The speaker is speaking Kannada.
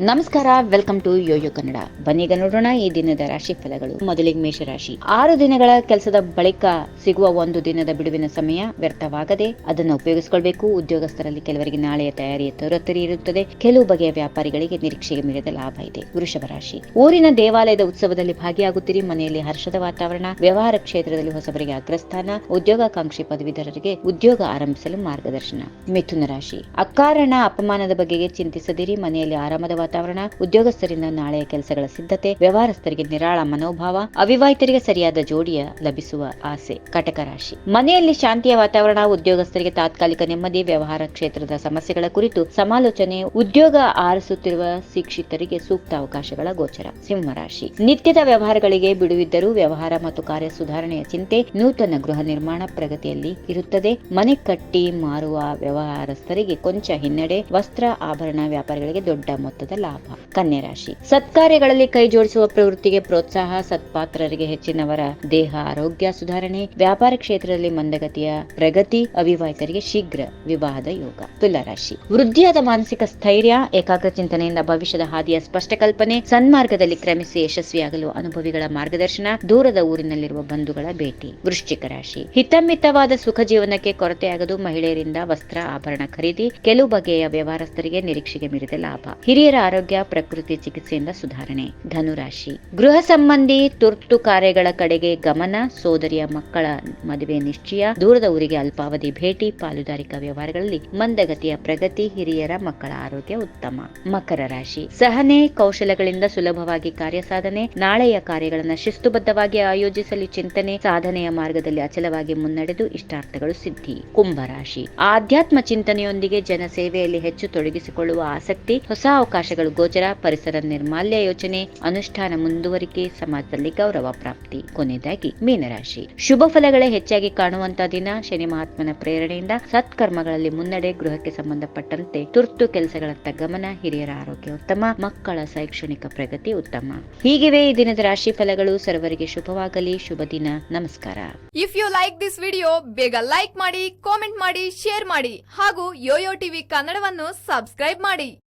ನಮಸ್ಕಾರ ವೆಲ್ಕಮ್ ಟು ಯೋಯೋ ಕನ್ನಡ ಬನ್ನೀಗ ನೋಡೋಣ ಈ ದಿನದ ರಾಶಿ ಫಲಗಳು. ಮೊದಲಿಗೆ ಮೇಷರಾಶಿ. ಆರು ದಿನಗಳ ಕೆಲಸದ ಬಳಿಕ ಸಿಗುವ ಒಂದು ದಿನದ ಬಿಡುವಿನ ಸಮಯ ವ್ಯರ್ಥವಾಗದೆ ಅದನ್ನು ಉಪಯೋಗಿಸಿಕೊಳ್ಬೇಕು. ಉದ್ಯೋಗಸ್ಥರಲ್ಲಿ ಕೆಲವರಿಗೆ ನಾಳೆಯ ತಯಾರಿಯ ತರತರಿ ಇರುತ್ತದೆ. ಕೆಲವು ಬಗೆಯ ವ್ಯಾಪಾರಿಗಳಿಗೆ ನಿರೀಕ್ಷೆಗೆ ಮೀರಿದ ಲಾಭ ಇದೆ. ವೃಷಭ ರಾಶಿ. ಊರಿನ ದೇವಾಲಯದ ಉತ್ಸವದಲ್ಲಿ ಭಾಗಿಯಾಗುತ್ತೀರಿ. ಮನೆಯಲ್ಲಿ ಹರ್ಷದ ವಾತಾವರಣ, ವ್ಯವಹಾರ ಕ್ಷೇತ್ರದಲ್ಲಿ ಹೊಸಬರಿಗೆ ಅಗ್ರಸ್ಥಾನ, ಉದ್ಯೋಗಾಕಾಂಕ್ಷಿ ಪದವೀಧರರಿಗೆ ಉದ್ಯೋಗ ಆರಂಭಿಸಲು ಮಾರ್ಗದರ್ಶನ. ಮಿಥುನ ರಾಶಿ. ಅಕಾರಣ ಅಪಮಾನದ ಬಗೆಗೆ ಚಿಂತಿಸದಿರಿ. ಮನೆಯಲ್ಲಿ ಆರಾಮದ ವಾತಾವರಣ, ಉದ್ಯೋಗಸ್ಥರಿಂದ ನಾಳೆಯ ಕೆಲಸಗಳ ಸಿದ್ಧತೆ, ವ್ಯವಹಾರಸ್ಥರಿಗೆ ನಿರಾಳ ಮನೋಭಾವ, ಅವಿವಾಹಿತರಿಗೆ ಸರಿಯಾದ ಜೋಡಿಯ ಲಭಿಸುವ ಆಸೆ, ಕಟಕ ರಾಶಿ. ಮನೆಯಲ್ಲಿ ಶಾಂತಿಯ ವಾತಾವರಣ, ಉದ್ಯೋಗಸ್ಥರಿಗೆ ತಾತ್ಕಾಲಿಕ ನೆಮ್ಮದಿ, ವ್ಯವಹಾರ ಕ್ಷೇತ್ರದ ಸಮಸ್ಯೆಗಳ ಕುರಿತು ಸಮಾಲೋಚನೆ, ಉದ್ಯೋಗ ಆರಿಸುತ್ತಿರುವ ಶಿಕ್ಷಿತರಿಗೆ ಸೂಕ್ತ ಅವಕಾಶಗಳ ಗೋಚರ. ಸಿಂಹರಾಶಿ ನಿತ್ಯದ ವ್ಯವಹಾರಗಳಿಗೆ ಬಿಡುವಿದ್ದರೂ ವ್ಯವಹಾರ ಮತ್ತು ಕಾರ್ಯ ಸುಧಾರಣೆಯ ಚಿಂತೆ ನೂತನ ಗೃಹ ನಿರ್ಮಾಣ ಪ್ರಗತಿಯಲ್ಲಿ ಇರುತ್ತದೆ. ಮನೆ ಕಟ್ಟಿ ಮಾರುವ ವ್ಯವಹಾರಸ್ಥರಿಗೆ ಕೊಂಚ ಹಿನ್ನಡೆ, ವಸ್ತ್ರ, ಆಭರಣ ವ್ಯಾಪಾರಿಗಳಿಗೆ ದೊಡ್ಡ ಮೊತ್ತದ ಲಾಭ ಕನ್ಯಾ ರಾಶಿ ಸತ್ಕಾರ್ಯಗಳಲ್ಲಿ ಕೈ ಜೋಡಿಸುವ ಪ್ರವೃತ್ತಿಗೆ ಪ್ರೋತ್ಸಾಹ, ಸತ್ಪಾತ್ರರಿಗೆ ಹೆಚ್ಚಿನವರ ದೇಹ, ಆರೋಗ್ಯ ಸುಧಾರಣೆ, ವ್ಯಾಪಾರ ಕ್ಷೇತ್ರದಲ್ಲಿ ಮಂದಗತಿಯ ಪ್ರಗತಿ, ಅವಿವಾಹಿತರಿಗೆ ಶೀಘ್ರ ವಿವಾಹದ ಯೋಗ. ತುಲಾರಾಶಿ. ವೃದ್ಧಿಯಾದ ಮಾನಸಿಕ ಸ್ಥೈರ್ಯ, ಏಕಾಗ್ರ ಚಿಂತನೆಯಿಂದ ಭವಿಷ್ಯದ ಹಾದಿಯ ಸ್ಪಷ್ಟ ಕಲ್ಪನೆ, ಸನ್ಮಾರ್ಗದಲ್ಲಿ ಕ್ರಮಿಸಿ ಯಶಸ್ವಿಯಾಗಲು ಅನುಭವಿಗಳ ಮಾರ್ಗದರ್ಶನ, ದೂರದ ಊರಿನಲ್ಲಿರುವ ಬಂಧುಗಳ ಭೇಟಿ. ವೃಶ್ಚಿಕ ರಾಶಿ. ಹಿತಮಿತವಾದ ಸುಖ ಜೀವನಕ್ಕೆ ಕೊರತೆಯಾಗದು, ಮಹಿಳೆಯರಿಂದ ವಸ್ತ್ರ, ಆಭರಣ ಖರೀದಿ, ಕೆಲವು ಬಗೆಯ ವ್ಯವಹಾರಸ್ಥರಿಗೆ ನಿರೀಕ್ಷೆಗೆ ಮೀರಿದ ಲಾಭ. ಹಿರಿಯರ ಆರೋಗ್ಯ, ಪ್ರಕೃತಿ ಚಿಕಿತ್ಸೆಯಿಂದ ಸುಧಾರಣೆ. ಧನುರಾಶಿ. ಗೃಹ ಸಂಬಂಧಿ ತುರ್ತು ಕಾರ್ಯಗಳ ಕಡೆಗೆ ಗಮನ, ಸೋದರಿಯ ಮಕ್ಕಳ ಮದುವೆ ನಿಶ್ಚಯ, ದೂರದ ಊರಿಗೆ ಅಲ್ಪಾವಧಿ ಭೇಟಿ, ಪಾಲುದಾರಿಕಾ ವ್ಯವಹಾರಗಳಲ್ಲಿ ಮಂದಗತಿಯ ಪ್ರಗತಿ, ಹಿರಿಯರ ಮಕ್ಕಳ ಆರೋಗ್ಯ ಉತ್ತಮ. ಮಕರ ರಾಶಿ. ಸಹನೆ, ಕೌಶಲಗಳಿಂದ ಸುಲಭವಾಗಿ ಕಾರ್ಯ ಸಾಧನೆ, ನಾಳೆಯ ಕಾರ್ಯಗಳನ್ನು ಶಿಸ್ತುಬದ್ಧವಾಗಿ ಆಯೋಜಿಸಲು ಚಿಂತನೆ, ಸಾಧನೆಯ ಮಾರ್ಗದಲ್ಲಿ ಅಚಲವಾಗಿ ಮುನ್ನಡೆದು ಇಷ್ಟಾರ್ಥಗಳು ಸಿದ್ಧಿ. ಕುಂಭರಾಶಿ ಆಧ್ಯಾತ್ಮ ಚಿಂತನೆಯೊಂದಿಗೆ ಜನಸೇವೆಯಲ್ಲಿ ಹೆಚ್ಚು ತೊಡಗಿಸಿಕೊಳ್ಳುವ ಆಸಕ್ತಿ, ಹೊಸ ಅವಕಾಶಗಳು ಗೋಚರ ಪರಿಸರ ನಿರ್ಮಾಲ್ಯ ಯೋಜನೆ ಅನುಷ್ಠಾನ ಮುಂದುವರಿಕೆ ಸಮಾಜದಲ್ಲಿ ಗೌರವ ಪ್ರಾಪ್ತಿ. ಕೊನೆಯದಾಗಿ ಮೀನರಾಶಿ. ಶುಭ ಫಲಗಳೇ ಹೆಚ್ಚಾಗಿ ಕಾಣುವಂತಹ ದಿನ ಶನಿ ಮಹಾತ್ಮನ ಪ್ರೇರಣೆಯಿಂದ ಸತ್ಕರ್ಮಗಳಲ್ಲಿ ಮುನ್ನಡೆ ಗೃಹಕ್ಕೆ ಸಂಬಂಧಪಟ್ಟಂತೆ ತುರ್ತು ಕೆಲಸಗಳತ್ತ ಗಮನ ಹಿರಿಯರ ಆರೋಗ್ಯ ಉತ್ತಮ, ಮಕ್ಕಳ ಶೈಕ್ಷಣಿಕ ಪ್ರಗತಿ ಉತ್ತಮ. ಹೀಗಿವೆ ಈ ದಿನದ ರಾಶಿ ಫಲಗಳು. ಸರ್ವರಿಗೆ ಶುಭವಾಗಲಿ. ಶುಭ ದಿನ. ನಮಸ್ಕಾರ. If you like this video ಬೇಗ ಲೈಕ್ ಮಾಡಿ ಕಾಮೆಂಟ್ ಮಾಡಿ ಶೇರ್ ಮಾಡಿ ಹಾಗೂ ಯೋಯೋ ಟಿವಿ ಕನ್ನಡವನ್ನು ಸಬ್ಸ್ಕ್ರೈಬ್ ಮಾಡಿ.